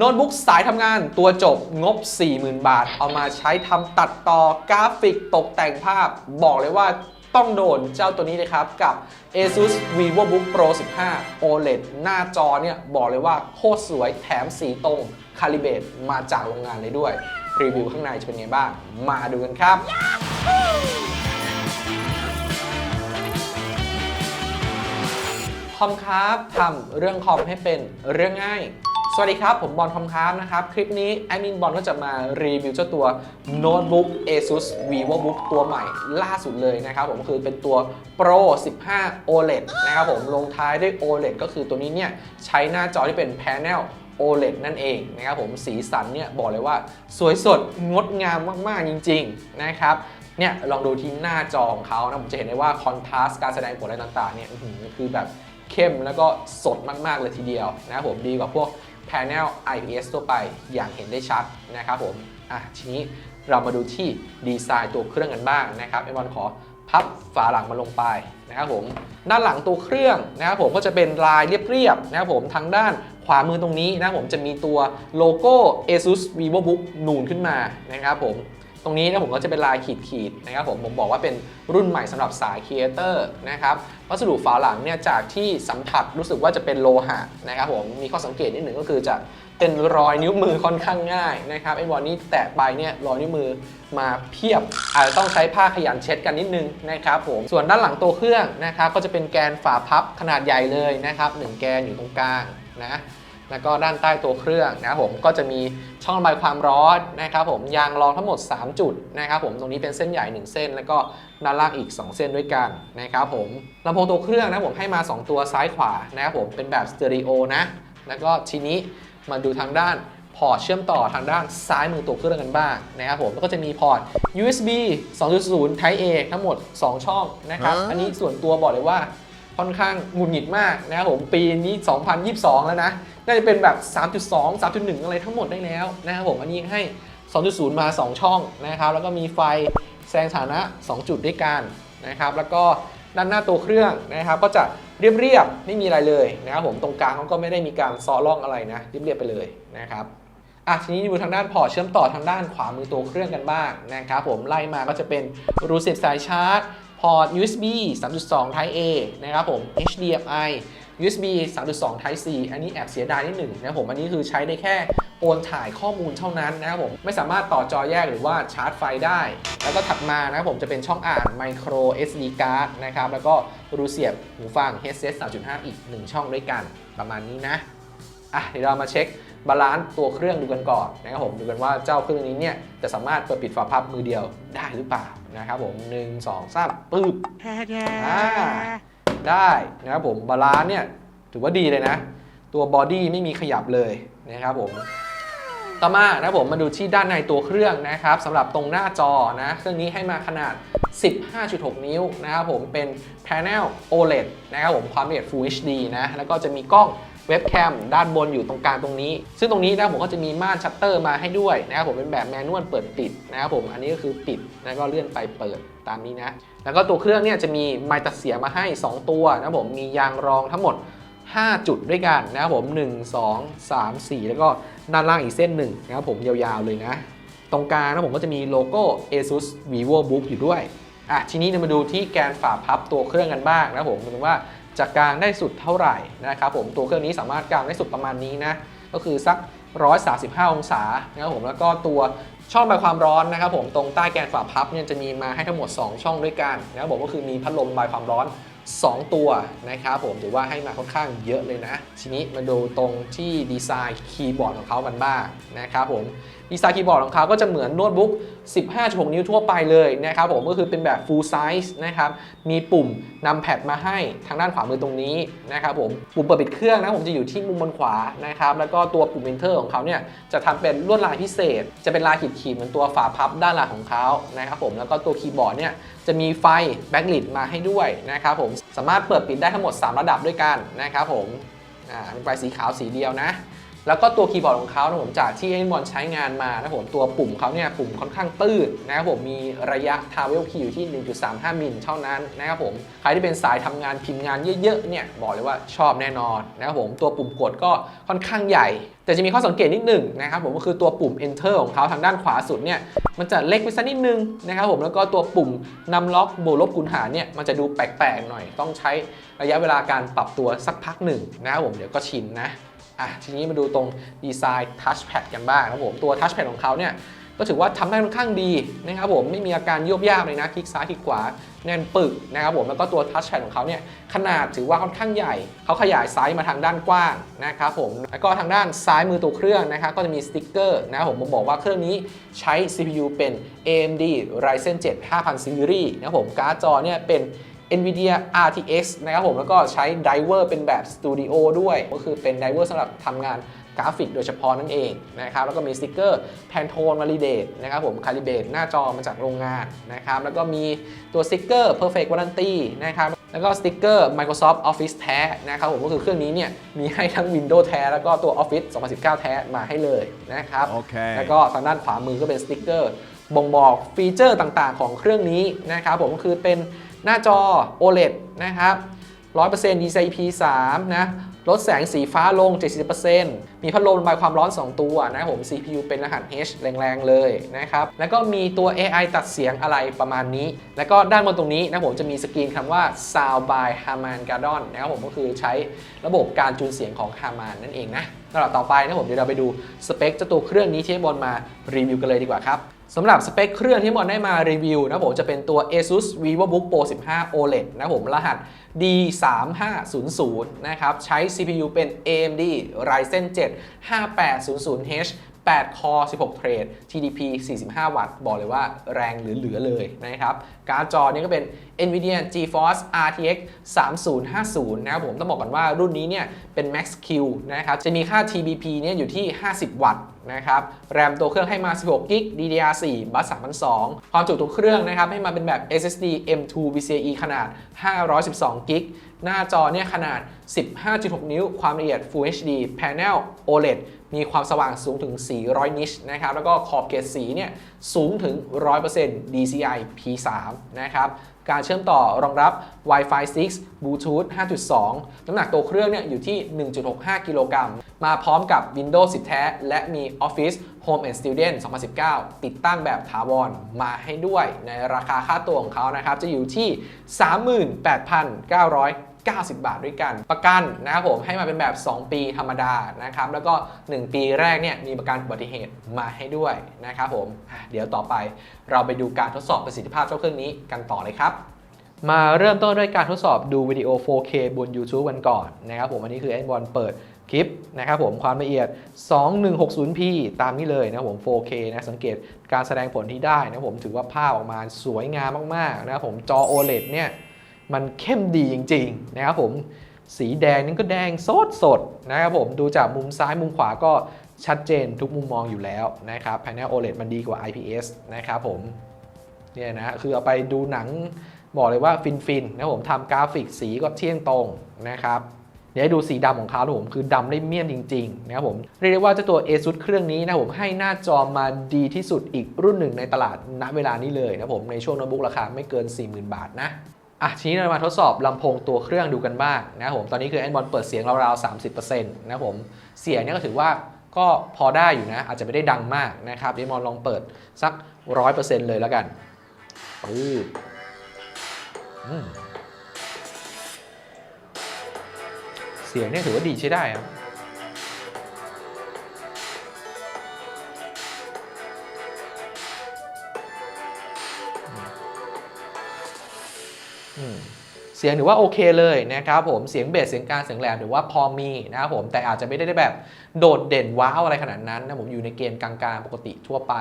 โน้ตบุ๊กสายทำงานตัวจบงบ 40,000 บาท เอามาใช้ทำตัดต่อกราฟิกตกแต่งภาพ บอกเลยว่าต้องโดนเจ้าตัวนี้เลยครับ กับ ASUS VivoBook Pro 15 OLED หน้าจอเนี่ย บอกเลยว่าโคตรสวยแถมสีตรงคาลิเบตมาจากโรงงานเลยด้วย รีวิวข้างในจะเป็นไงบ้าง มาดูกันครับ คอมครับทำเรื่องคอมให้เป็นเรื่องง่าย วัสดีครับ ผมบอลคอมครับนะครับ คลิปนี้แอดมินบอลก็จะมารีวิวเจ้าตัวโน้ตบุ๊ก ASUS VivoBook ตัวใหม่ล่าสุดเลยนะครับผมคือเป็นตัว Pro 15 OLED นะครับผมลงท้ายด้วย OLED ก็คือตัวนี้เนี่ยใช้หน้าจอที่เป็น Panel OLED นั่นเองนะครับผมสีสันเนี่ยบอกเลยว่าสวยสดงดงามมากๆจริง ๆ นะครับเนี่ยลองดูที่หน้าจอของเขานะผมจะเห็นได้ว่าคอนทราสต์การแสดงผลอะไรต่างๆเนี่ยคือแบบเข้มแล้วก็สดมากๆเลยทีเดียวนะครับผมดีกว่าพวก Panel IPS ทั่วไปอย่างเห็นได้ชัดนะครับผมอะทีนี้เรามาดูที่ดีไซน์ตัวเครื่องกันบ้างนะครับไอบอนขอพับฝาหลังมาลงไปนะครับผมด้านหลังตัวเครื่องนะครับผมก็จะเป็นลายเรียบๆนะครับผมทางด้านขวามือตรงนี้นะครับผมจะมีตัวโลโก้ ASUS VivoBook นูนขึ้นมานะครับผม ตรงนี้นะผมก็จะเป็นลายขีดขีดๆนะครับผมผมบอกว่าเป็นรุ่นใหม่สำหรับสายครีเอเตอร์นะครับวัสดุฝาหลังเนี่ยจากที่สัมผัสรู้สึกว่าจะเป็นโลหะนะครับผมมีข้อสังเกตนิดหนึ่งก็คือจะเป็นรอยนิ้วมือค่อนข้างง่ายนะครับไอ้บอลนี้แตะไปเนี่ยรอยนิ้วมือมาเพียบ อาจจะต้องใช้ผ้าขยันเช็ดกันนิดนึงนะครับผมส่วนด้านหลังตัวเครื่องนะครับก็จะเป็นแกนฝาพับขนาดใหญ่เลยนะครับหนึ่งแกนอยู่ตรงกลางนะ แล้วก็ด้านใต้ตัวเครื่องนะครับผมก็จะมีช่องระบายความร้อนนะครับผมยางรองทั้งหมด 3 จุดนะครับผมตรงนี้เป็นเส้นใหญ่ 1 เส้น แล้วก็ด้านล่างอีก 2 เส้นด้วยกันนะครับผมลำโพงตัวเครื่องนะผมให้มา 2 ตัวซ้ายขวานะครับผมเป็นแบบสเตอริโอนะแล้วก็ทีนี้มาดูทางด้านพอร์ตเชื่อมต่อทางด้านซ้ายมือตัวเครื่องกันบ้างนะครับผมแล้วก็จะมีพอร์ต USB 2.0 Type A ทั้งหมด 2 ช่องนะครับอันนี้ส่วนตัวบอกเลยว่า ค่อนข้างหงุดหงิดมากนะครับผมปีนี้ 2022 แล้วนะ น่าจะเป็นแบบ 3.2 3.1 อะไรทั้งหมดได้แล้วนะครับผมอันนี้ให้ 2.0 มา 2 ช่องนะครับ แล้วก็มีไฟแสดงฐานะ 2 จุดด้วยกันนะครับ แล้วก็ด้านหน้าตัวเครื่องนะครับ ก็จะเรียบๆไม่มีอะไรเลยนะครับผมตรงกลางเขาก็ไม่ได้มีการซ้อล่องอะไรนะเรียบๆไปเลยนะครับอะทีนี้ดูทางด้านพอร์ตเชื่อมต่อทางด้านขวามือตัวเครื่องกันบ้างนะครับผมไล่มาก็จะเป็นรูเสียบสายชาร์จ พอร์ต USB 3.2 Type A นะครับผม HDMI USB 3.2 Type C อันนี้แอบเสียดายนิดหนึ่งนะครับผม อันนี้คือใช้ได้แค่โอนถ่ายข้อมูลเท่านั้นนะครับผม ไม่สามารถต่อจอแยกหรือว่าชาร์จไฟได้ แล้วก็ถัดมานะครับผมจะเป็นช่องอ่าน Micro SD card นะครับ แล้วก็รูเสียบหูฟัง headset 3.5 อีก 1 ช่องด้วยกันประมาณนี้นะ อะเดี๋ยวเรามาเช็ค บาลานซ์ตัวเครื่องดูกันก่อนนะครับผมดูกันว่าเจ้าเครื่องนี้เนี่ยจะสามารถเปิดปิดฝาพับมือเดียวได้หรือเปล่านะครับผม1 2 3ปึ๊บอ่าได้นะครับผมบาลานซ์เนี่ยถือว่าดีเลยนะ ตัวบอดี้ไม่มีขยับเลยนะครับผมต่อมานะครับผมมาดูที่ด้านในตัวเครื่องนะครับสำหรับตรงหน้าจอนะเครื่องนี้ให้มาขนาด 15.6 นิ้วนะครับผมเป็น Panel OLED นะครับผมความละเอียด Full HD นะแล้วก็จะมีกล้อง เว็บแคมด้านบนอยู่ตรงกลางตรงนี้ ซึ่งตรงนี้นะผมก็จะมีม่านชัตเตอร์มาให้ด้วยนะครับผมเป็นแบบแมนนวลเปิดปิดนะครับผมอันนี้ก็คือปิดแล้วก็เลื่อนไปเปิดตามนี้นะ แล้วก็ตัวเครื่องเนี่ยจะมีไมค์ตัดเสียงมาให้ 2 ตัวนะครับผมมียางรองทั้งหมด 5 จุดด้วยกันนะครับผม 1 2 3 4 แล้วก็ด้านล่างอีกเส้นหนึ่งนะครับผมยาวๆเลยนะ ตรงกลางนะผมก็จะมีโลโก้ ASUS VivoBook อยู่ด้วยอะทีนี้เรามาดูที่แกนฝาพับตัวเครื่องกันบ้างนะครับผมดูกันว่า จะกางได้สุดเท่าไหร่นะครับผมตัวเครื่องนี้สามารถกางได้สุดประมาณนี้นะก็คือสัก 135 องศานะครับผมแล้วก็ตัวช่องระบายความร้อนนะครับผมตรงใต้แกนฝาพับเนี่ยจะมีมาให้ทั้งหมด 2 ช่องด้วยกันนะครับผมก็คือมีพัดลมระบายความร้อน 2 ตัวนะครับผมถือว่าให้มาค่อนข้างเยอะเลยนะ ทีนี้มาดูตรงที่ดีไซน์คีย์บอร์ดของเขากันบ้างนะครับผม ดีไซน์คีย์บอร์ดของเขาก็จะเหมือนโน้ตบุ๊ก 15.6 นิ้วทั่วไปเลยนะครับผมก็คือเป็นแบบ full size นะครับมีปุ่มนำแพดมาให้ทางด้านขวามือตรงนี้นะครับผมปุ่มเปิดปิดเครื่องนะผมจะอยู่ที่มุมบนขวานะครับแล้วก็ตัวปุ่ม enter ของเขาเนี่ยจะทำเป็นลวดลายพิเศษ จะเป็นลายขีดๆเหมือนตัวฝาพับด้านหลังของเขานะครับผมแล้วก็ตัวคีย์บอร์ดเนี่ยจะมีไฟแบ็กลิดมาให้ด้วยนะครับผมสามารถเปิดปิดได้ทั้งหมด 3 ระดับด้วยกันนะครับผมอ่าเป็นไฟสีขาวสีเดียวนะ แล้วก็ตัวคีย์บอร์ดของเขานะผมจากที่ไอ้บอลใช้งานมานะผมตัวปุ่มเขาเนี่ยปุ่มค่อนข้างตื้นนะครับผมมีระยะ travel key อยู่ที่ 1.35 มิลเท่านั้นนะครับผมใครที่เป็นสายทำงานพิมพ์งานเยอะๆเนี่ยบอกเลยว่าชอบแน่นอนนะครับผมตัวปุ่มกดก็ค่อนข้างใหญ่ แต่จะมีข้อสังเกตนิดหนึ่งนะครับผมก็คือตัวปุ่ม enter ของเขาทางด้านขวาสุดเนี่ยมันจะเล็กไปสักนิดนึงนะครับผมแล้วก็ตัวปุ่มนำล็อกบวกลบคูณหารเนี่ยมันจะดูแปลกๆหน่อยต้องใช้ระยะเวลาการปรับตัวสักพักหนึ่งนะครับผมเดี๋ยวก็ชินนะ อะทีนี้มาดูตรงดีไซน์ touchpad กันบ้างนะครับผมตัว touchpad ของเขาเนี่ยก็ถือว่าทำได้ค่อนข้างดีนะครับผมไม่มีอาการโยบยากเลยนะคลิกซ้ายคลิกขวาแน่นปึกนะครับผมแล้วก็ตัว touchpad ของเขาเนี่ยขนาดถือว่าค่อนข้างใหญ่เขาขยายไซส์มาทางด้านกว้างนะครับผมแล้วก็ทางด้านซ้ายมือตัวเครื่องนะครับก็จะมีสติ๊กเกอร์นะครับผมผมบอกว่าเครื่องนี้ใช้ CPU เป็น AMD Ryzen 7 5000 Series นะครับผมการ์ดจอเนี่ยเป็น NVIDIA RTX นะครับผม แล้วก็ใช้ไดเวอร์เป็นแบบสตูดิโอด้วย ก็คือเป็นไดเวอร์สำหรับทำงานกราฟิกโดยเฉพาะนั่นเองนะครับ แล้วก็มีสติกเกอร์แพนโทนมาริเดตนะครับผม คาลิเบตหน้าจอมาจากโรงงานนะครับ แล้วก็มีตัวสติกเกอร์ Perfect Warranty นะครับแล้วก็สติกเกอร์ Microsoft Office แท้นะครับผมก็คือเครื่องนี้เนี่ยมีให้ทั้ง Windows แท้ แล้วก็ตัว Office 2019 แท้มาให้เลยนะครับ Okay. แล้วก็ทางด้านขวามือก็เป็นสติกเกอร์บ่งบอกฟีเจอร์ต่างๆ ของเครื่องนี้นะครับผมก็คือเป็น หน้าจอ OLED นะครับ 100% DCI-P 3 นะ ลดแสงสีฟ้าลง 70%มีพัดลมระบายความร้อน 2 ตัวนะผม CPU เป็นรหัส H แรงๆ เลยนะครับ แล้วก็มีตัว AI ตัดเสียงอะไรประมาณนี้ แล้วก็ด้านบนตรงนี้นะผมจะมีสกรีนคำว่า Sound by Harman Kardon นะครับผมก็คือใช้ระบบการจูนเสียงของ Harman นั่นเองนะลำดับต่อไปนะผมเดี๋ยวเราไปดูสเปคเจ้าตัวเครื่องนี้ที่บอลมารีวิวกันเลยดีกว่าครับ สำหรับสเปคเครื่องที่บอลได้มารีวิวนะผมจะเป็นตัว ASUS VivoBook Pro 15 OLED นะผมรหัส D3500 นะครับ ใช้ CPU เป็น AMD Ryzen 7 5800H 8 คอ 16 เทรด TDP 45 วัตต์ บอกเลยว่าแรงเหลือ ๆ เลยนะครับ การ์ดจอนี่ก็เป็น NVIDIA GeForce RTX 3050 นะครับผม ต้องบอกก่อนว่ารุ่นนี้เนี่ยเป็น Max Q นะครับ จะมีค่า TBP เนี่ยอยู่ที่ 50 วัตต์ นะครับ แรมตัวเครื่องให้มา 16กิก DDR4 บัส3,200ความจุตัวเครื่องนะครับให้มาเป็นแบบ SSD M2 PCIe ขนาด 512กิกหน้าจอเนี่ยขนาด 15.6 นิ้ว ความละเอียด Full HD Panel OLED มีความสว่างสูงถึง 400 นิชนะครับ แล้วก็ขอบเกรดสีเนี่ยสูงถึง 100% DCI P3 นะครับ การเชื่อมต่อรองรับ Wi-Fi 6 Bluetooth 5.2 น้ำหนักตัวเครื่องเนี่ยอยู่ที่ 1.65 กิโลกรัม มาพร้อมกับ Windows 10 แท้ และมี Office Home and Student 2019 ติดตั้งแบบถาวรมาให้ด้วย ในราคาค่าตัวของเขานะครับ จะอยู่ที่ 38,900 90 บาทด้วยกัน ประกันนะครับผมให้มาเป็นแบบ 2 ปีธรรมดานะครับแล้วก็ 1 ปีแรกเนี่ยมีประกันอุบัติเหตุมาให้ด้วยนะครับผมเดี๋ยวต่อไปเราไปดูการทดสอบประสิทธิภาพเจ้าเครื่องนี้กันต่อเลยครับมาเริ่มต้นด้วยการทดสอบดูวิดีโอ 4K บน YouTube กันก่อนนะครับผมอันนี้คือแอนบอลเปิดคลิปนะครับผมความละเอียด 2160p ตามนี้เลยนะครับผม 4K นะสังเกตการแสดงผลที่ได้นะครับผมถือว่าภาพออกมาสวยงามมากๆนะครับผมจอ OLED เนี่ย มันเข้มดีจริงๆนะครับผมสีแดงนี่ก็แดงสดสดนะครับผมดูจากมุมซ้ายมุมขวาก็ชัดเจนทุกมุมมองอยู่แล้วนะครับ Panel OLED มันดีกว่า IPS นะครับผมเนี่ยนะคือเอาไปดูหนังบอกเลยว่าฟินฟินนะผมทำกราฟิกสีก็เที่ยงตรงนะครับเดี๋ยวดูสีดำของเขาผมคือดำได้เมี่ยมจริงๆนะครับผมเรียกได้ว่าเจ้าตัว ASUS เครื่องนี้นะผมให้หน้าจอมาดีที่สุดอีกรุ่นหนึ่งในตลาดณเวลานี้เลยนะผมในช่วงโน้ตบุ๊กราคาไม่เกิน 40,000 บาทนะ อะทีนี้เรามาทดสอบลำโพงตัวเครื่องดูกันบ้างนะครับผมตอนนี้คือแอนบอลเปิดเสียงราวๆ30%นะครับผมเสียงเนี่ยก็ถือว่าก็พอได้อยู่นะ อาจจะไม่ได้ดังมากนะครับเดี๋ยวมอนลองเปิดสัก 100%เลยแล้วกันปืดอืมเสียงเนี่ยถือว่าดีใช้ได้ครับ เสียงถือว่าโอเคเลยนะครับผมเสียงเบสเสียงกลางเสียงแหลมถือว่าพอมีนะครับผมแต่อาจจะไม่ได้แบบโดดเด่นว้าวอะไรขนาดนั้นนะผมอยู่ในเกณฑ์กลางๆปกติทั่วไป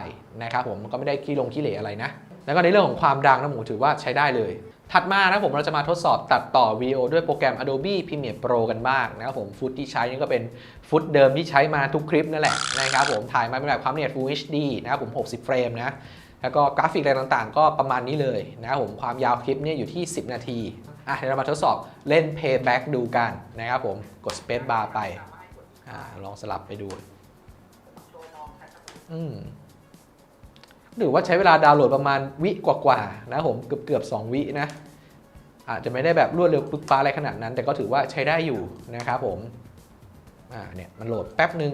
นะครับผมก็ไม่ได้ขี้ลงขี้เหร่อะไรนะแล้วก็ในเรื่องของความดังนะผมถือว่าใช้ได้เลย ถัดมานะผมเราจะมาทดสอบตัดต่อวีโอด้วยโปรแกรม Adobe Premiere Pro กันบ้างนะครับผมฟุตที่ใช้นี่ก็เป็นฟุตเดิมที่ใช้มาทุกคลิปนั่นแหละนะครับผมถ่ายมาเป็นแบบความละเอียด Full HD นะครับผม 60 เฟรมนะ แล้วก็กราฟิกอะไรต่างๆ ก็ประมาณนี้เลยนะครับผมความยาวคลิปเนี่ยอยู่ที่ 10 นาทีอะเดี๋ยวเรามาทดสอบเล่น Playback ดูกันนะครับผมกด Space Bar ไปอ่าลองสลับไปดูอืมหรือว่าใช้เวลาดาวน์โหลดประมาณวิกว่าๆนะผมเกือบเกือบๆสองวินะอาจจะไม่ได้แบบรวดเร็วปึ๊กฟ้าอะไรขนาดนั้น แต่ก็ถือว่าใช้ได้อยู่นะครับผมอ่าเนี่ยมันโหลดแป๊บหนึ่ง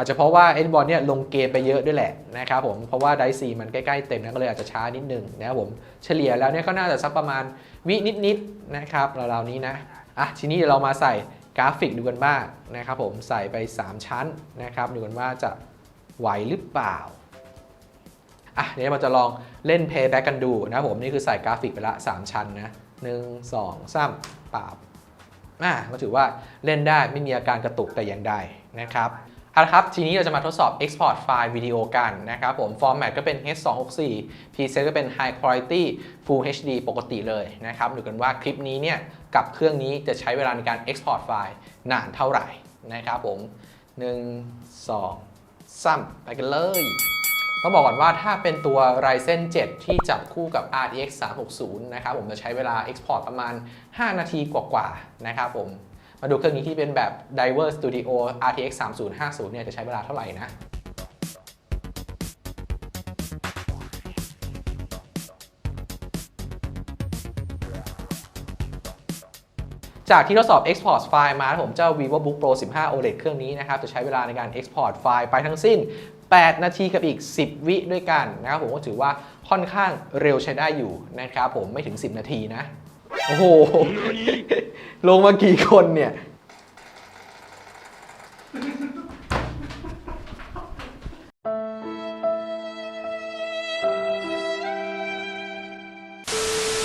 อาจจะเพราะว่าเอ็นบอลเนี่ยลงเกมไปเยอะด้วยแหละนะครับผมเพราะว่าไดซีมันใกล้ๆเต็มนะก็เลยอาจจะช้านิดนึงนะครับผมเฉลี่ยแล้วเนี่ยก็น่าจะสักประมาณวินิดๆนะครับราวๆนี้นะอะทีนี้เดี๋ยวเรามาใส่กราฟิกดูกันบ้างนะครับผมใส่ไป 3 ชั้นนะครับดูกันว่าจะไหวหรือเปล่าอะเดี๋ยวเราจะลองเล่น Playback กันดูนะครับผมนี่คือใส่กราฟิกไปละ 3 ชั้นนะหนึ่งสองสามปราบอ่าก็ถือว่าเล่นได้ไม่มีอาการกระตุกแต่อย่างใดนะครับ เอาละครับ ทีนี้เราจะมาทดสอบ Export ไฟล์วิดีโอกันนะครับผมฟอร์แมตก็เป็น H264 Preset ก็เป็น High Quality Full HD ปกติเลยนะครับดูกันว่าคลิปนี้เนี่ย กับเครื่องนี้จะใช้เวลาในการ Export ไฟล์นานเท่าไหร่นะครับผม 1 2 3 ไปกันเลยต้องบอกก่อนว่าถ้าเป็นตัว Ryzen 7 ที่จับคู่กับ RTX 360 นะครับผมจะใช้เวลา Export ประมาณ 5 นาทีกว่าๆนะครับผม มาดูเครื่องนี้ที่เป็นแบบ Diver Studio RTX 3050 เนี่ยจะใช้เวลาเท่าไหร่นะจากที่ทดสอบ Export ไฟล์มาผมเจ้า VivoBook Pro 15 OLED เครื่องนี้นะครับ จะใช้เวลาในการ Export ไฟล์ไปทั้งสิ้น 8 นาทีกับอีก 10 วิด้วยกันนะครับผมก็ถือว่าค่อนข้างเร็วใช้ได้อยู่นะครับผมไม่ถึง 10 นาทีนะ โอ้โห ลงมากี่คนเนี่ย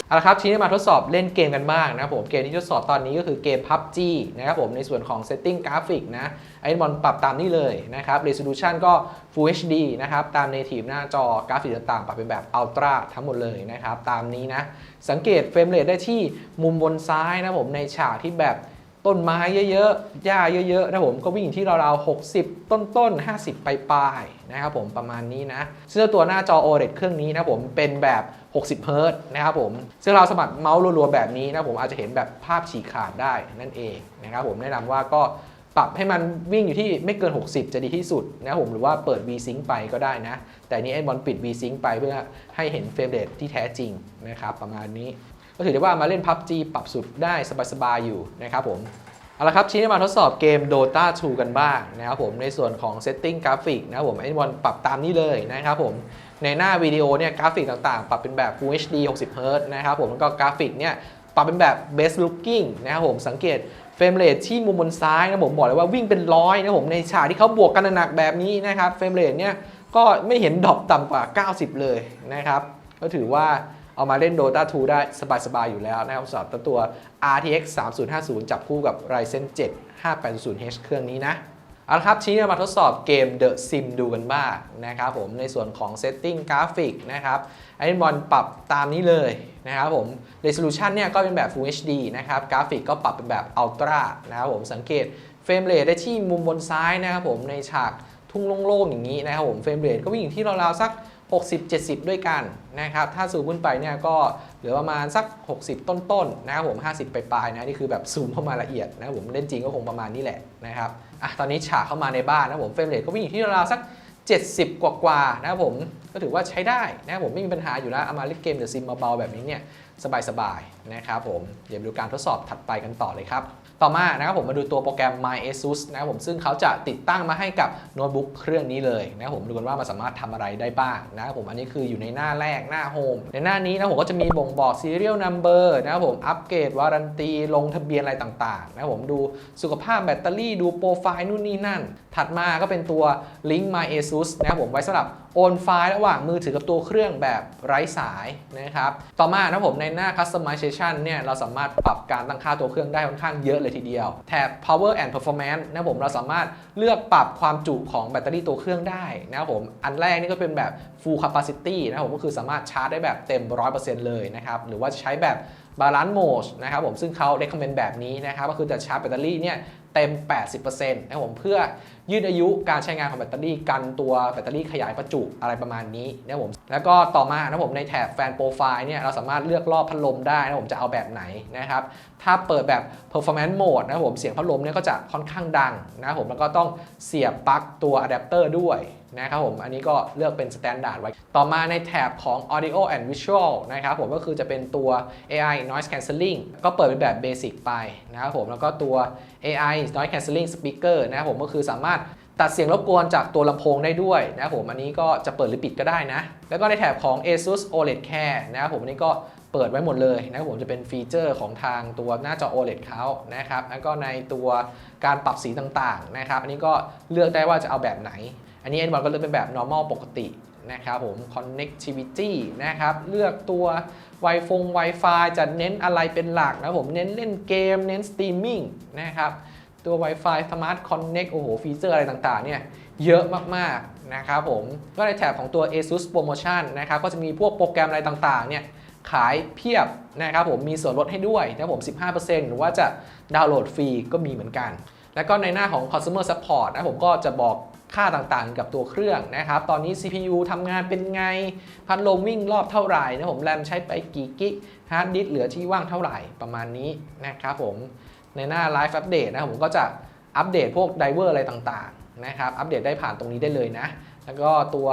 เอาละครับทีนี้มาทดสอบเล่นเกมกันบ้างนะครับผมเกมที่ทดสอบตอนนี้ก็คือเกม PUBG นะครับผมในส่วนของ Setting กราฟิกนะไอ้บอลปรับตามนี่เลยนะครับ Resolution ก็ Full HD นะครับตาม Native หน้าจอกราฟิกต่างๆ ปรับเป็นแบบ Ultra ทั้งหมดเลยนะครับตามนี้นะสังเกตเฟรมเรทได้ที่มุมบนซ้ายนะผมในฉากที่แบบ ต้นไม้เยอะๆ หญ้าเยอะๆนะผมก็วิ่งที่ราวๆ 60 ต้นๆ 50 ปลายๆ นะครับผมประมาณนี้นะ ซึ่งตัวหน้าจอ OLED เครื่องนี้นะผมเป็นแบบ 60เฮิร์ตนะครับผม ซึ่งเราสมัครเมาส์รัวๆ แบบนี้นะผมอาจจะเห็นแบบภาพฉีกขาดได้นั่นเองนะครับผมแนะนำว่าก็ปรับให้มันวิ่งอยู่ที่ไม่เกิน 60 จะดีที่สุดนะครับผมหรือว่าเปิด V-Sync ไปก็ได้นะ แต่นี้ไอ้บอลปิด V-Sync ไปเพื่อให้เห็นเฟรมเรทที่แท้จริงนะครับประมาณนี้ ก็ถือได้ว่ามาเล่น PUBG ปรับสุดได้สบายๆอยู่นะครับผมเอาละครับทีนี้มาทดสอบเกม Dota 2 กันบ้างนะครับผมในส่วนของ Setting กราฟิกนะครับผมไอ้บอลปรับตามนี้เลยนะครับผมในหน้าวิดีโอเนี่ยกราฟิกต่างๆ ปรับเป็นแบบ Full HD 60 Hz นะครับผมแล้วก็กราฟิกเนี่ยปรับเป็นแบบ Best Looking นะครับผมสังเกตเฟรมเรทที่มุมบนซ้ายนะผมบอกเลยว่าวิ่งเป็นร้อยนะผมในฉากที่เขาบวกกันหนักแบบนี้นะครับเฟรมเรทเนี่ยก็ไม่เห็นดรอปต่ำกว่า 90 เลยนะครับก็ถือว่า เอามาเล่น Dota 2 ได้สบายๆอยู่แล้วนะครับสำหรับตัว RTX 3050 จับคู่กับ Ryzen 7580H เครื่องนี้นะเอาละครับทีนี้เรามาทดสอบเกม The Sim ดูกันบ้างนะครับผมในส่วนของ Setting กราฟิกนะครับไอ้บอลปรับตามนี้เลยนะครับผม Resolution เนี่ยก็เป็นแบบ Full HD นะครับกราฟิกก็ปรับเป็นแบบ Ultra นะครับผมสังเกตเฟรมเรทได้ที่มุมบนซ้ายนะครับผมในฉากทุ่งโล่งๆอย่างนี้นะครับผมเฟรมเรทก็วิ่งอยู่ที่ราวๆสัก 60-70 ด้วยกันนะครับ ถ้าซูมขึ้นไปเนี่ยก็เหลือประมาณสัก 60 ต้นๆนะครับผม 50 ไปปลายๆนะ นี่คือแบบซูมเข้ามาละเอียดนะครับผมเล่นจริงก็คงประมาณนี้แหละนะครับอะตอนนี้ฉากเข้ามาในบ้านนะผมเฟรมเรทก็วิ่งอยู่ที่ราวๆสัก 70 กว่าๆนะครับผมก็ถือว่าใช้ได้นะครับผมไม่มีปัญหาอยู่แล้วเอามาเล่นเกมเดอะซิมเบาๆแบบนี้เนี่ย สบายๆนะครับผมเดี๋ยวดูการทดสอบถัดไปกันต่อเลยครับ ต่อมานะครับผมมาดูตัวโปรแกรม My ASUS นะครับผมซึ่งเขาจะติดตั้งมาให้กับโน้ตบุ๊กเครื่องนี้เลยนะครับผมดูกันว่ามันสามารถทำอะไรได้บ้างนะครับผมอันนี้คืออยู่ในหน้าแรกหน้าโฮมในหน้านี้นะผมก็จะมีบ่งบอก Serial Number นะครับผมอัปเกรดวารันตีลงทะเบียนอะไรต่างๆนะครับผมดูสุขภาพแบตเตอรี่ดูโปรไฟล์นู่นนี่นั่น ถัดมาก็เป็นตัว Link My ASUS นะครับผมไว้สำหรับ โอนไฟล์ระหว่างมือถือกับตัวเครื่องแบบไร้สายนะครับ ต่อมานะผมในหน้า Customization เนี่ยเราสามารถปรับการตั้งค่าตัวเครื่องได้ค่อนข้างเยอะเลยทีเดียว แถบ Power and Performance นะผมเราสามารถเลือกปรับความจุของแบตเตอรี่ตัวเครื่องได้นะครับผม อันแรกนี่ก็เป็นแบบ Full Capacity นะครับผมก็คือสามารถชาร์จได้แบบเต็ม 100%เลยนะครับ หรือว่าจะใช้แบบ Balance Mode นะครับผมซึ่งเขา recommend แบบนี้นะครับ ก็คือจะชาร์จแบตเตอรี่เนี่ยเต็ม 80%นะครับผมเพื่อยืดอายุการใช้งานของแบตเตอรี่กันตัวแบตเตอรี่ขยายประจุอะไรประมาณนี้นะครับผมแล้วก็ต่อมานะครับผมในแถบแฟนโปรไฟล์เนี่ยเราสามารถเลือกรอบพัดลมได้นะครับผมจะเอาแบบไหนนะครับ ถ้าเปิดแบบ performance mode นะครับผมเสียงพัดลมเนี่ยก็จะค่อนข้างดังนะครับผมแล้วก็ต้องเสียบปลั๊กตัวอะแดปเตอร์ด้วย นะครับผม อันนี้ก็เลือกเป็น standard ไว้ ต่อมาในแถบของ audio and visual นะครับผมก็คือจะเป็นตัว AI noise cancelling ก็เปิดเป็นแบบ basic ไปนะครับผม แล้วก็ตัว AI noise cancelling speaker นะครับผมก็คือสามารถตัดเสียงรบกวนจากตัวลำโพงได้ด้วยนะครับผม อันนี้ก็จะเปิดหรือปิดก็ได้นะ แล้วก็ในแถบของ ASUS OLED Care นะครับผมอันนี้ก็เปิดไว้หมดเลยนะครับผมจะเป็นฟีเจอร์ของทางตัวหน้าจอ OLED เขานะครับ แล้วก็ในตัวการปรับสีต่างๆนะครับ อันนี้ก็เลือกได้ว่าจะเอาแบบไหน อันนี้ N1 ก็เลือกเป็นแบบ normal ปกตินะครับผม connectivity นะครับ เลือกตัว Wi-Fi Wi-Fi จะเน้นอะไรเป็นหลักนะผม เน้นเล่นเกม เน้น streaming นะครับ ตัว Wi-Fi Smart Connect โอ้โห ฟีเจอร์อะไรต่างๆ เนี่ย เยอะมากๆ นะครับผม ก็ในแถบของตัว ASUS Promotion นะครับ ก็จะมีพวกโปรแกรมอะไรต่างๆ เนี่ย ขายเพียบนะครับผม มีส่วนลดให้ด้วยนะครับผม 15%หรือว่าจะดาวน์โหลดฟรีก็มีเหมือนกัน แล้วก็ในหน้าของ consumer support นะผมก็จะบอก ค่าต่างๆ กับตัวเครื่องนะครับ ตอนนี้ CPU ทำงานเป็นไง พัดลมวิ่งรอบเท่าไหร่นะผม แรมใช้ไปกี่กิก ฮาร์ดดิสเหลือที่ว่างเท่าไหร่ประมาณนี้นะครับผม ในหน้า Live Update นะผมก็จะอัปเดตพวกไดเวอร์อะไรต่างๆ นะครับ อัปเดตได้ผ่านตรงนี้ได้เลยนะ แล้วก็ตัว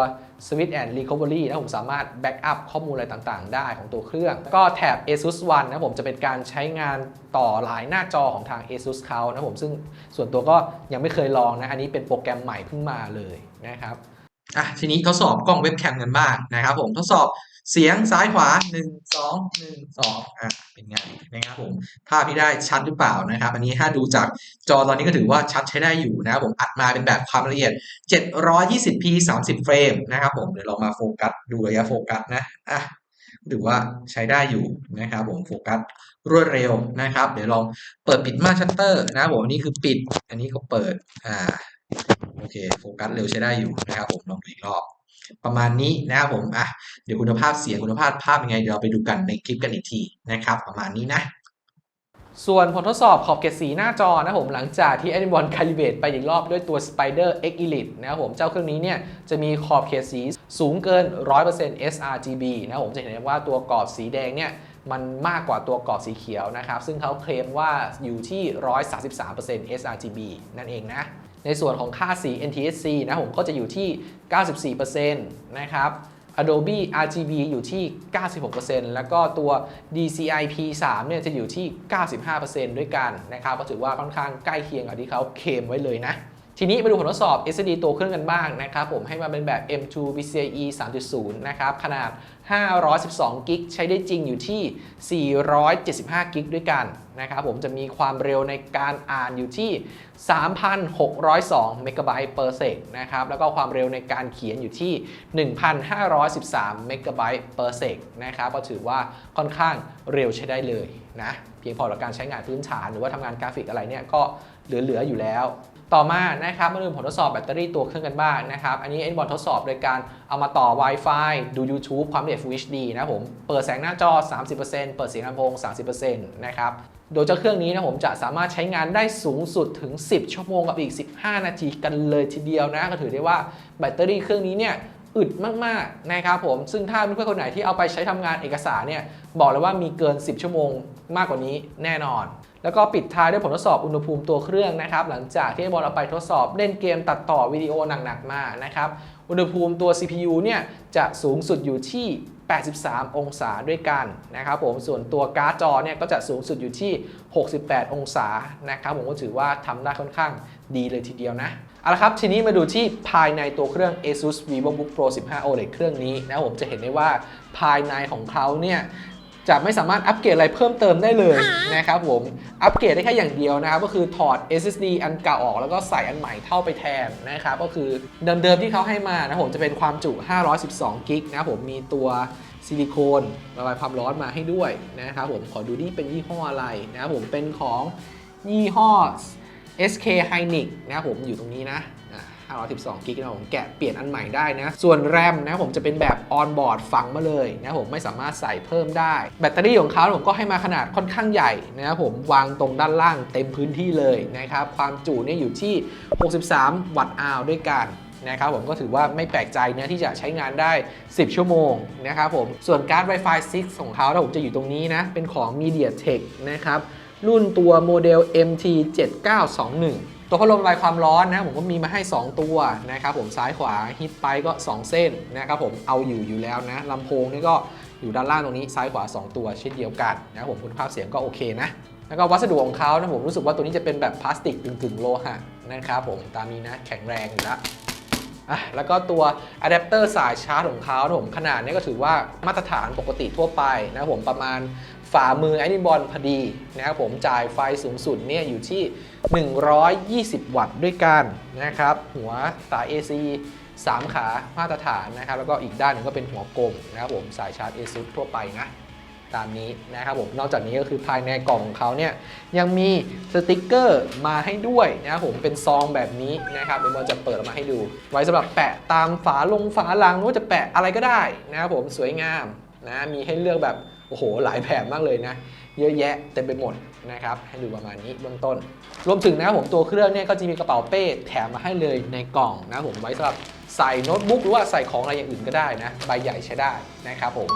Switch and Recovery นะผมสามารถแบ็กอัพข้อมูลอะไรต่างๆ ได้ของตัวเครื่อง ก็แถบ ASUS One นะผมจะเป็นการใช้งานต่อหลายหน้าจอของทาง ASUS เขานะผมซึ่งส่วนตัวก็ยังไม่เคยลองนะ อันนี้เป็นโปรแกรมใหม่เพิ่งมาเลยนะครับอะทีนี้ทดสอบกล้องเว็บแคมกันบ้างนะครับผมทดสอบ เสียงซ้ายขวา1 2 1 2อะเป็นไงนะครับผมภาพที่ได้ชัดหรือเปล่านะครับ อันนี้ถ้าดูจากจอตอนนี้ก็ถือว่าชัดใช้ได้อยู่นะครับผมอัดมาเป็นแบบความละเอียด 720p 30 เฟรมนะครับผมเดี๋ยวเรามาโฟกัสดูระยะโฟกัสนะอะถือว่าใช้ได้อยู่นะครับผมโฟกัสรวดเร็วนะครับ เดี๋ยวลองเปิดปิดม่านชัตเตอร์นะผมอันนี้คือปิด อันนี้ก็เปิดอ่าโอเคโฟกัสเร็วใช้ได้อยู่นะครับผมลองดูอีกรอบ ประมาณนี้นะครับผมอะเดี๋ยวคุณภาพเสียงคุณภาพภาพยังไงเดี๋ยวเราไปดูกันในคลิปกันอีกทีนะครับ ประมาณนี้นะ ส่วนผลทดสอบขอบเกรดสีหน้าจอนะผมหลังจากที่ a n i m o n Calibrate ไปอีกรอบด้วยตัว Spider X Elite นะครับผมเจ้าเครื่องนี้เนี่ยจะมีขอบเขตสีสูงเกิน 100% sRGB นะครับผมจะเห็นได้ว่าตัวกรอบสีแดงเนี่ยมันมากกว่าตัวกรอบสีเขียวนะครับ ซึ่งเขาเคลมว่าอยู่ที่ 133% sRGB นั่นเองนะ ในส่วนของค่าสี NTSC นะผมก็จะอยู่ที่ 94%นะครับ Adobe RGB อยู่ที่ 96%แล้วก็ตัว DCI P3 เนี่ยจะอยู่ที่ 95%ด้วยกันนะครับก็ถือว่าค่อนข้างใกล้เคียงกับที่เขาเคมไว้เลยนะ ทีนี้มาดูผลทดสอบ SSD ตัวเครื่องกันบ้างนะครับผมให้มาเป็นแบบ M2 PCIe 3.0 นะครับขนาด 512 กิกใช้ได้จริงอยู่ที่ 475 กิกด้วยกันนะครับผมจะมีความเร็วในการอ่านอยู่ที่ 3,602 เมกะไบต์ per sec นะครับแล้วก็ความเร็วในการเขียนอยู่ที่ 1,513 เมกะไบต์ per sec นะครับก็ถือว่าค่อนข้างเร็วใช้ได้เลยนะเพียงพอต่อการใช้งานพื้นฐานหรือว่าทำงานกราฟิกอะไรเนี่ยก็เหลือๆอยู่แล้ว ต่อมานะครับมาดูผลทดสอบแบตเตอรี่ตัวเครื่องกันบ้างนะครับ อันนี้เอ็นบอลทดสอบโดยการเอามาต่อ Wi-Fi ดู YouTube ความละเอียด Full HD นะผม เปิดแสงหน้าจอ 30%เปิดเสียงลำโพง 30%นะครับ โดยเจ้าเครื่องนี้นะผมจะสามารถใช้งานได้สูงสุดถึง 10 ชั่วโมงกับอีก 15 นาทีกันเลยทีเดียวนะ ก็ถือได้ว่าแบตเตอรี่เครื่องนี้เนี่ยอึดมากๆนะครับผม ซึ่งถ้าเพื่อนๆคนไหนที่เอาไปใช้ทำงานเอกสารเนี่ยบอกเลยว่ามีเกิน 10 ชั่วโมงมากกว่านี้แน่นอน แล้วก็ปิดท้ายด้วยผลทดสอบอุณหภูมิตัวเครื่องนะครับหลังจากที่บอลเอาไปทดสอบเล่นเกมตัดต่อวิดีโอหนักๆมานะครับอุณหภูมิตัว CPU เนี่ยจะสูงสุดอยู่ที่ 83 องศาด้วยกันนะครับผมส่วนตัวการ์ดจอเนี่ยก็จะสูงสุดอยู่ที่ 68 องศานะครับผมก็ถือว่าทำได้ค่อนข้างดีเลยทีเดียวนะเอาละครับทีนี้มาดูที่ภายในตัวเครื่อง ASUS VivoBook Pro 15 OLED เครื่องนี้นะผมจะเห็นได้ว่าภายในของเขาเนี่ย จะไม่สามารถอัปเกรดอะไรเพิ่มเติมได้เลยนะครับผม อัปเกรดได้แค่อย่างเดียวนะครับ ก็คือถอด SSD อันเก่าออกแล้วก็ใส่อันใหม่เข้าไปแทนนะครับ ก็คือเดิมๆที่เขาให้มานะผมจะเป็นความจุ 512กิกนะครับผมมีตัวซิลิโคนระบายความร้อนมาให้ด้วยนะครับผมขอดูนี่เป็นยี่ห้ออะไรนะครับผมเป็นของยี่ห้อ SK Hynix นะครับผมอยู่ตรงนี้นะ อะ512กิกนะผมแกะเปลี่ยนอันใหม่ได้นะ ส่วนแรมนะผมจะเป็นแบบออนบอร์ดฝังมาเลยนะผมไม่สามารถใส่เพิ่มได้ แบตเตอรี่ของเขาผมก็ให้มาขนาดค่อนข้างใหญ่นะครับผมวางตรงด้านล่างเต็มพื้นที่เลยนะครับความจุเนี่ยอยู่ที่ 63 วัตต์อาวด้วยกันนะครับผมก็ถือว่าไม่แปลกใจนะที่จะใช้งานได้ 10 ชั่วโมงนะครับผมส่วนการ์ด Wi-Fi 6 ของเขาถ้าผมจะอยู่ตรงนี้นะ เป็นของ MediaTek นะครับรุ่นตัวโมเดล MT7921 ตัวพัดลมระบายความร้อนนะผมก็มีมาให้ 2 ตัวนะครับผมซ้ายขวาฮิตไปก็ 2 เส้นนะครับผมเอาอยู่อยู่แล้วนะลำโพงนี่ก็อยู่ด้านล่างตรงนี้ซ้ายขวา 2 ตัวเช่นเดียวกันนะครับผมคุณภาพเสียงก็โอเคนะแล้วก็วัสดุของเขานะผมรู้สึกว่าตัวนี้จะเป็นแบบพลาสติกกึ่งๆโลหะนะครับผมตามนี้นะแข็งแรงอยู่แล้วอะแล้วก็ตัวอะแดปเตอร์สายชาร์จของเขาผมขนาดนี้ก็ถือว่ามาตรฐานปกติทั่วไปนะครับผมประมาณ ฝ่ามือไอนิบอลพอดีนะครับผมจ่ายไฟสูงสุดเนี่ยอยู่ที่ 120 วัตต์ด้วยกันนะครับหัวสาย AC 3 ขามาตรฐานนะครับแล้วก็อีกด้านหนึ่งก็เป็นหัวกลมนะครับผมสายชาร์จ ASUS ทั่วไปนะตามนี้นะครับผมนอกจากนี้ก็คือภายในกล่องของเขาเนี่ยยังมีสติกเกอร์มาให้ด้วยนะครับผมเป็นซองแบบนี้นะครับเดี๋ยวมันจะเปิดออกมาให้ดู ไว้สำหรับแปะตามฝาลงฝาลังหรือว่าจะแปะอะไรก็ได้นะครับผมสวยงามนะมีให้เลือกแบบ โอ้โห หลายแบบมากเลยนะ เยอะแยะเต็มไปหมดนะครับ ให้ดูประมาณนี้เบื้องต้น รวมถึงนะครับผมตัวเครื่องเนี่ยก็จะมีกระเป๋าเป้แถมมาให้เลยในกล่องนะผมไว้สำหรับใส่โน้ตบุ๊กหรือว่าใส่ของอะไรอย่างอื่นก็ได้นะ ใบใหญ่ใช้ได้นะครับผม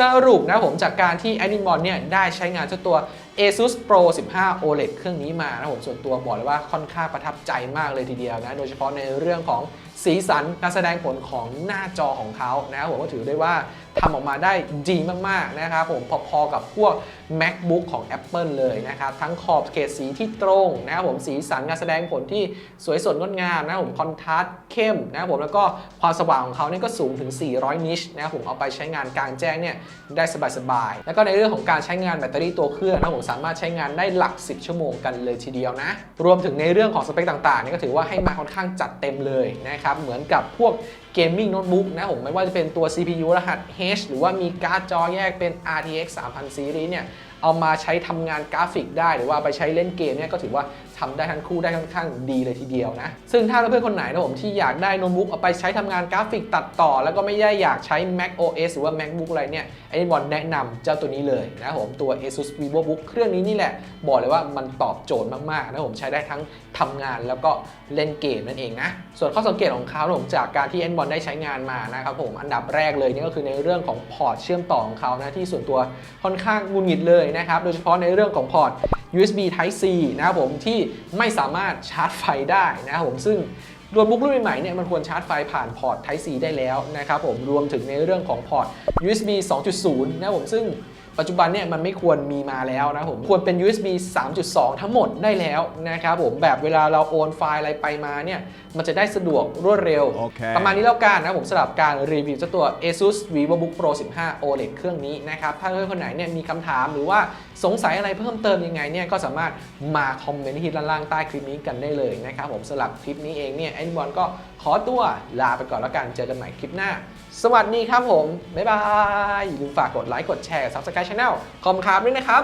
สรุปนะผมจากการที่ a n i m o n เนี่ยได้ใช้งานเจ้าตัว ASUS Pro 15 OLED เครื่องนี้มานะผมส่วนตัวบอกเลยว่าค่อนข้างประทับใจมากเลยทีเดียวนะ โดยเฉพาะในเรื่องของสีสันการแสดงผลของหน้าจอของเขานะครับผมก็ถือได้ว่า ทำออกมาได้ดีมากๆนะครับผมพอๆกับพวก MacBook ของ Apple เลยนะครับ ทั้งขอบเขตสีที่ตรงนะครับผมสีสันการแสดงผลที่สวยสดงดงามนะครับผมคอนทราสต์เข้มนะครับผมแล้วก็ความสว่างของเขาเนี่ยก็สูงถึง 400 นิชนะครับผมเอาไปใช้งานกลางแจ้งเนี่ยได้สบายๆ แล้วก็ในเรื่องของการใช้งานแบตเตอรี่ตัวเครื่องนะครับผมสามารถใช้งานได้หลัก 10 ชั่วโมงกันเลยทีเดียวนะ รวมถึงในเรื่องของสเปคต่างๆนี่ก็ถือว่าให้มาค่อนข้างจัดเต็มเลยนะครับเหมือนกับพวก เกมมิ่งโน้ตบุ๊กนะผมไม่ว่าจะเป็นตัว CPU รหัส H หรือว่ามีการ์ดจอแยกเป็น RTX 3000 Series เนี่ยเอามาใช้ทำงานกราฟิกได้ หรือว่าไปใช้เล่นเกมเนี่ยก็ถือว่า ทำได้ทั้งคู่ได้ค่อนข้างดีเลยทีเดียวนะ ซึ่งถ้าเพื่อนคนไหนนะผมที่อยากได้โน้ตบุ๊กเอาไปใช้ทำงานกราฟิกตัดต่อ แล้วก็ไม่ได้อยากใช้ Mac OS หรือว่า MacBook อะไรเนี่ยไอ้บอลแนะนำเจ้าตัวนี้เลยนะผมตัว ASUS VivoBook เครื่องนี้นี่แหละ บอกเลยว่ามันตอบโจทย์มากๆนะผมใช้ได้ทั้งทำงานแล้วก็เล่นเกมนั่นเองนะส่วนข้อสังเกตของเขาผมจากการที่ n อนบอลได้ใช้งานมานะครับผมอันดับแรกเลยนี่ก็คือในเรื่องของพอร์ตเชื่อมต่อของเขานะที่ส่วนตัวค่อนข้างงุนหงิดเลยนะครับโดยเฉพาะในเรื่องของพอร์ต USB Type C นะครับผมที่ไม่สามารถชาร์จไฟได้นะครับผมซึ่งโน้ตบุ๊กรุ่นใหม่ๆเนี่ยมันควรชาร์จไฟผ่านพอร์ต Type C ได้แล้วนะครับผมรวมถึงในเรื่องของพอร์ต USB 2.0 นะครับผมซึ่ง ปัจจุบันเนี่ยมันไม่ควรมีมาแล้วนะผมควรเป็น USB 3.2 ทั้งหมดได้แล้วนะครับผมแบบเวลาเราโอนไฟล์อะไรไปมาเนี่ยมันจะได้สะดวกรวดเร็วโอเคประมาณนี้แล้วกันนะผมสำหรับการรีวิวเจ้าตัว ASUS VivoBook Pro 15 OLED เครื่องนี้นะครับถ้าเพื่อนคนไหนเนี่ยมีคำถามหรือว่าสงสัยอะไรเพิ่มเติมยังไงเนี่ยก็สามารถมาคอมเมนต์ที่ด้านล่างใต้คลิปนี้กันได้เลยนะครับผมสำหรับคลิปนี้เองเนี่ยแอนบอลก็ขอตัวลาไปก่อนแล้วกันเจอกันใหม่คลิปหน้า สวัสดีครับผม บ๊ายบายอย่าลืมฝากกดไลค์กดแชร์ Subscribe Channel คอมครับด้วยนะครับ